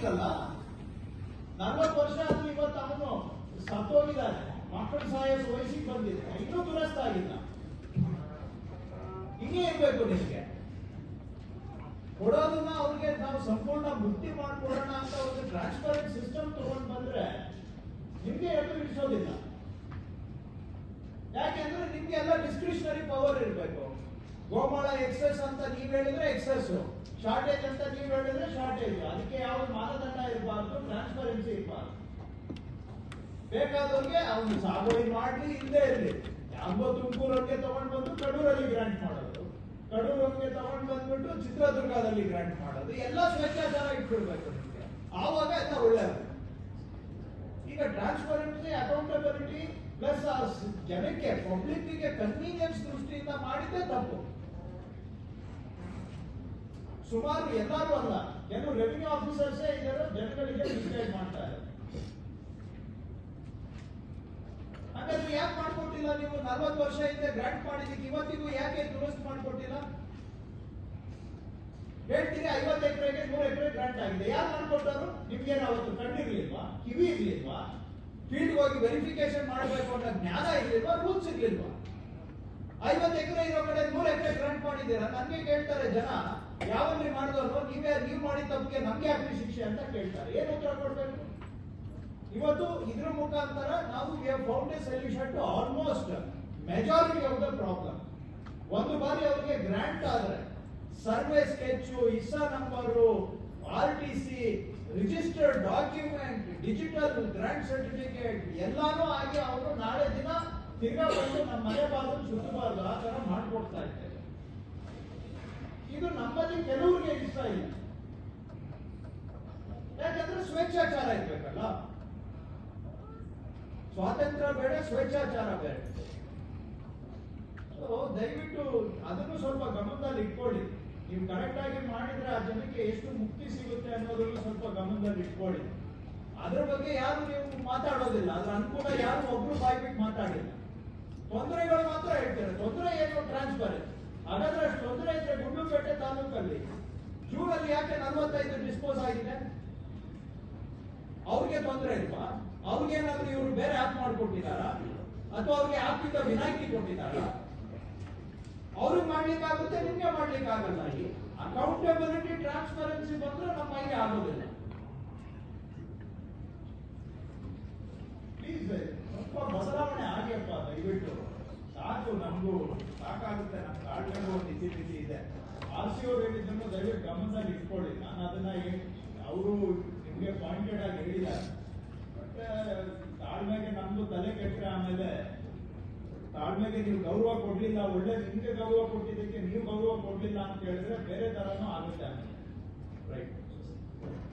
ಆಗಿಲ್ಲಲ್ಲ ನಲ್ವತ್ತು ವರ್ಷ ಆದ್ರೂ ಇವತ್ತು ಅವನು ಸತ್ತೋಗಿದ್ದಾನೆ. ಮಕ್ಕಳ ಸಹಾಯ ವಯಸ್ಸಿಗೆ ಬಂದಿದೆ. ಇನ್ನೂ ದುರಸ್ತ ಆಗಿಲ್ಲ. ಹಿಂಗೆ ಇರ್ಬೇಕು ನಿಮಗೆ ಕೊಡೋದನ್ನ ಅವ್ರಿಗೆ ನಾವು ಸಂಪೂರ್ಣ ಮುಕ್ತಿ ಮಾಡ್ಕೊಡೋಣ ಅಂತ ಒಂದು ಟ್ರಾನ್ಸ್ಪರೆಂಟ್ ಸಿಸ್ಟಮ್ ತಗೊಂಡ್ ಬಂದ್ರೆ ನಿಮ್ಗೆ ಎದ್ದು ಇಳಿಸೋದಿಲ್ಲ ಯಾಕೆಂದ್ರೆ ನಿಮ್ಗೆ ಎಲ್ಲ ಡಿಸ್ಕ್ರಿಷನರಿ ಪವರ್ ಇರಬೇಕು. ಗೋಮಾಳ ಎಕ್ಸೆಸ್ ಅಂತ ನೀವ್ ಹೇಳಿದ್ರೆ ಎಕ್ಸೆಸ್ ಶಾರ್ಟೇಜ್ ಅಂತ ನೀವ್ ಹೇಳಿದ್ರೆ ಶಾರ್ಟೇಜ್ ಅದಕ್ಕೆ ಟ್ರಾನ್ಸ್ಪರೆನ್ಸಿ ಇರಬಾರ್ದು. ಬೇಕಾದವ್ರಿಗೆ ಅವನು ಸಾಗುವಳಿ ಮಾಡಲಿ, ಇಲ್ಲದೆ ಇರಲಿ. ಯಾವ ತುಮಕೂರಕ್ಕೆ ತಗೊಂಡು ಬಂದು ಕಡೂರಲ್ಲಿ ಗ್ರಾಂಟ್ ಮಾಡೋದು. ಕಡೂರವ್ರಿಗೆ ತಗೊಂಡು ಬಂದ್ಬಿಟ್ಟು ಚಿತ್ರದುರ್ಗದಲ್ಲಿ ಗ್ರಾಂಟ್ ಮಾಡೋದು. ಎಲ್ಲ ಸ್ವೇಚ್ಛಾಚಾರ ಇಟ್ಬಿಡ್ಬೇಕು ನಿಮಗೆ. ಆವಾಗ ಎಲ್ಲ ಒಳ್ಳೆಯದು ಈಗ ಟ್ರಾನ್ಸ್ಪರೆನ್ಸಿ ಅಕೌಂಟಬಿಲಿಟಿ ಪ್ಲಸ್ ಜನಕ್ಕೆ ಪಬ್ಲಿಕ್ಗೆ ಕನ್ವೀನಿಯನ್ಸ್ ದೃಷ್ಟಿಯಿಂದ ಮಾಡಿದ್ದೇ ತಪ್ಪು. ಸುಮಾರು ಎಲ್ಲರೂ ಅಲ್ಲ. ಕೆಲವು ರೆವಿನ್ಯೂ ಆಫೀಸರ್ಸೇ ಇದ್ದಾರೆ, ಜನಗಳಿಗೆ ಮಿಸ್ಗೈಡ್ ಮಾಡ್ತಾರೆ ಹಾಗಾದ್ರೆ ಯಾಕೆ ಮಾಡ್ಕೊಟ್ಟಿಲ್ಲ ನೀವು? ನಲ್ವತ್ತು ವರ್ಷ ಹಿಂದೆ ಗ್ರಾಂಟ್ ಮಾಡಿದಕ್ಕೆ ಇವತ್ತಿಗೂ ಯಾಕೆ ದುರಸ್ತಿ ಮಾಡ್ಕೊಟ್ಟಿಲ್ಲ? ಹೇಳ್ತೀರಿ ಐವತ್ತು ಎಕರೆಗೆ ನೂರು ಎಕರೆ ಗ್ರಾಂಟ್ ಆಗಿದೆ. ಯಾರು ಮಾಡ್ಕೊಟ್ಟರು ನಿಮ್ಗೆ ಅವತ್ತು ಕಣ್ಣಿರ್ಲಿಲ್ವಾ ಕಿವಿ ಇರ್ಲಿಲ್ವಾ? ಫೀಲ್ಡ್ ಹೋಗಿ ವೆರಿಫಿಕೇಶನ್ ಮಾಡಬೇಕು ಅನ್ನೋ ಜ್ಞಾನ ಇರ್ಲಿಲ್ವಾ? ರೂಲ್ಸ್ ಇರ್ಲಿಲ್ವಾ? ಐವತ್ತು ಎಕರೆ ಇರೋ ಕಡೆ ನೂರು ಎಕರೆ ಗ್ರಾಂಟ್ ಮಾಡಿದ್ದೀರಾ ನನ್ಗೆ ಕೇಳ್ತಾರೆ ಜನ. ಯಾವಲ್ಲಿ ಮಾಡಿದವರು ನೀವೇ, ನೀವು ಮಾಡಿದ ತಪ್ಪಿಗೆ ನಮ್ಗೆ ಯಾಕೆ ಶಿಕ್ಷೆ ಅಂತ ಕೇಳ್ತಾರೆ. ಏನು ಉತ್ತರ ಕೊಡ್ಬೇಕು? ಇವತ್ತು ಇದ್ರ ಮುಖಾಂತರ ನಾವು found solution to almost majority of the problem ಒಂದು ಬಾರಿ ಅವರಿಗೆ ಗ್ರಾಂಟ್ ಆದ್ರೆ, survey sketch Isa number R T C registered document digital grant certificate ಎಲ್ಲಾನು ಆಗಿ ಅವರು ನಾಳೆ ದಿನ ತಿರ್ಗಾ ಬಂದು ನಮ್ಮ ಮನೆ ಬಾಗಿಲು ಸುತ್ತಬಾರ್ದು. ಆ ತರ ಮಾಡ್ಕೊಡ್ತಾ ಇದ್ದಾರೆ. ನಮ್ಮಲ್ಲಿ ಕೆಲವರಿಗೆ ಇಷ್ಟ ಇಲ್ಲ. ಯಾಕಂದ್ರೆ ಸ್ವೇಚ್ಛಾಚಾರ ಇರ್ಬೇಕಲ್ಲ? ಸ್ವಾತಂತ್ರ್ಯ ಬೇಡ, ಸ್ವೇಚ್ಛಾಚಾರ ಬೇಡ. ದಯವಿಟ್ಟು ಅದನ್ನು ಸ್ವಲ್ಪ ಗಮನದಲ್ಲಿ ಇಟ್ಕೊಳ್ಳಿ. ನೀವು ಕರೆಕ್ಟ್ ಆಗಿ ಮಾಡಿದ್ರೆ ಆ ಜನಕ್ಕೆ ಎಷ್ಟು ಮುಕ್ತಿ ಸಿಗುತ್ತೆ ಅನ್ನೋದನ್ನು ಸ್ವಲ್ಪ ಗಮನದಲ್ಲಿ ಇಟ್ಕೊಳ್ಳಿ. ಅದ್ರ ಬಗ್ಗೆ ಯಾರು ನೀವು ಮಾತಾಡೋದಿಲ್ಲ. ಅದ್ರ ಅನುಕೂಲ ಯಾರು ಒಬ್ರು ಬಾಯ್ಬಿಟ್ಟು ಮಾತಾಡಿಲ್ಲ. ತೊಂದರೆಗಳು ಮಾತ್ರ ಹೇಳ್ತಾರೆ. ತೊಂದರೆ ಏನು? ಟ್ರಾನ್ಸ್ಪರೆನ್ಸ್ ಹಾಗಾದ್ರೆ ಅಷ್ಟು ತೊಂದರೆ ಇದ್ರೆ ಗುಂಡ್ಲುಪೇಟೆ ತಾಲೂಕಲ್ಲಿ. ಜೂನ್ ಅಲ್ಲಿ ಯಾಕೆ ನಲ್ವತ್ತೈದು ಡಿಸ್ಪೋಸ್ ಆಗಿದೆ? ಅವ್ರಿಗೆ ತೊಂದರೆ ಇಲ್ವಾ? ಅವ್ರಿಗೇನಾದ್ರೂ ಇವರು ಬೇರೆ ಆಪ್ ಮಾಡ್ಕೊಟ್ಟಿದಾರ ಅಥವಾ ಅವ್ರಿಗೆ ಆಪಿಂದ ವಿನಾಯಿತಿ ಕೊಟ್ಟಿದಾರ ಅವ್ರಿಗೆ ಮಾಡ್ಲಿಕ್ಕಾಗುತ್ತೆ, ನಿಮ್ಗೆ ಮಾಡ್ಲಿಕ್ಕೆ ಆಗಲ್ಲ ಈ ಅಕೌಂಟಬಿಲಿಟಿ ಟ್ರಾನ್ಸ್ಪರೆನ್ಸಿ ಬಂದ್ರೆ ನಮ್ಮ ಕೈಗೆ ಆಗೋದಿಲ್ಲ ಪ್ಲೀಸ್ ಸ್ವಲ್ಪ ಬದಲಾವಣೆ ಆಗಿಯಪ್ಪ ದಯವಿಟ್ಟು ಸಾಕು ನಮಗೂ ಸಾಕಾಗುತ್ತೆ ನಮ್ಮ ತಾಳ್ಮೆಗೂ ಒಂದು ಇದೆ. ಆರ್ ಸಿ ಅವ್ರು ಹೇಳಿದ್ದನ್ನು ದಯವಿಟ್ಟು ಗಮನದಲ್ಲಿ ಇಟ್ಕೊಳ್ಳಿ. ನಾನು ಅದನ್ನ ಅವರು ನಿಮಗೆ ಪಾಯಿಂಟೆಡ್ ಆಗಿ ಹೇಳಿಲ್ಲ ಬಟ್ ತಾಳ್ಮೆಗೆ ನಮ್ದು ತಲೆ ಕೆಟ್ಟರೆ ಆಮೇಲೆ ತಾಳ್ಮೆಗೆ ನೀವು ಗೌರವ ಕೊಡ್ಲಿಲ್ಲ. ಒಳ್ಳೆ ನಿಮ್ಗೆ ಗೌರವ ಕೊಟ್ಟಿದ್ದಕ್ಕೆ ನೀವು ಗೌರವ ಕೊಡ್ಲಿಲ್ಲ ಅಂತ ಹೇಳಿದ್ರೆ ಬೇರೆ ತರನೂ ಆಗುತ್ತೆ